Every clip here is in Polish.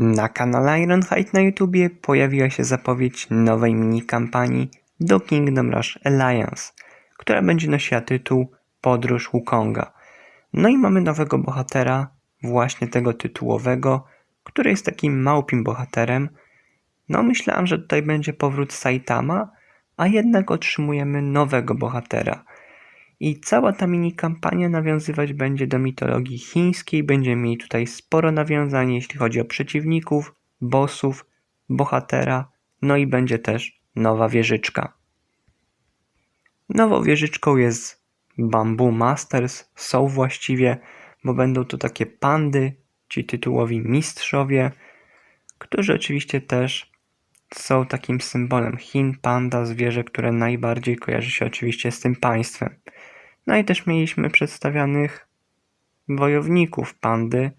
Na kanale Ironhide na YouTubie pojawiła się zapowiedź nowej mini-kampanii do Kingdom Rush Alliance, która będzie nosiła tytuł Podróż Wukonga. No i mamy nowego bohatera, właśnie tego tytułowego, który jest takim małpim bohaterem. No myślałem, że tutaj będzie powrót Saitama, a jednak otrzymujemy nowego bohatera. I cała ta mini kampania nawiązywać będzie do mitologii chińskiej. Będziemy mieli tutaj sporo nawiązań, jeśli chodzi o przeciwników, bossów, bohatera, no i będzie też nowa wieżyczka. Nową wieżyczką jest Bamboo Masters, są właściwie, bo będą to takie pandy, ci tytułowi mistrzowie, którzy oczywiście też są takim symbolem Chin, panda, zwierzę, które najbardziej kojarzy się oczywiście z tym państwem. No i też mieliśmy przedstawianych wojowników pandy,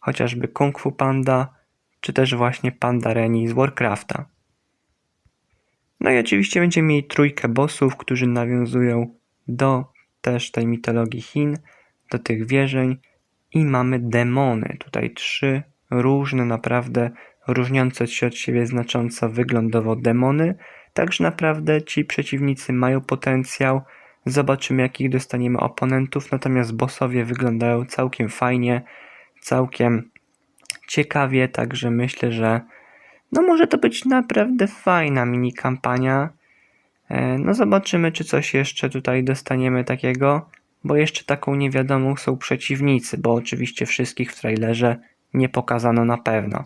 chociażby Kung Fu Panda, czy też właśnie Panda Reni z Warcrafta. No i oczywiście będziemy mieli trójkę bossów, którzy nawiązują do też tej mitologii Chin, do tych wierzeń i mamy demony. Tutaj trzy różne, naprawdę różniące się od siebie znacząco wyglądowo demony. Także naprawdę ci przeciwnicy mają potencjał. Zobaczymy, jakich dostaniemy oponentów. Natomiast bossowie wyglądają całkiem fajnie, całkiem ciekawie. Także myślę, że no może to być naprawdę fajna mini kampania. E, No zobaczymy, czy coś jeszcze tutaj dostaniemy takiego, bo jeszcze taką niewiadomą są przeciwnicy, bo oczywiście wszystkich w trailerze nie pokazano na pewno.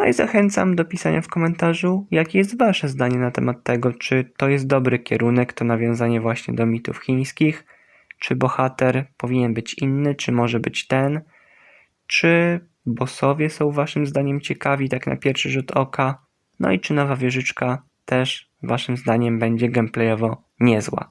No i zachęcam do pisania w komentarzu, jakie jest Wasze zdanie na temat tego, czy to jest dobry kierunek, to nawiązanie właśnie do mitów chińskich, czy bohater powinien być inny, czy może być ten, czy bossowie są Waszym zdaniem ciekawi, tak na pierwszy rzut oka, no i czy nowa wieżyczka też Waszym zdaniem będzie gameplayowo niezła.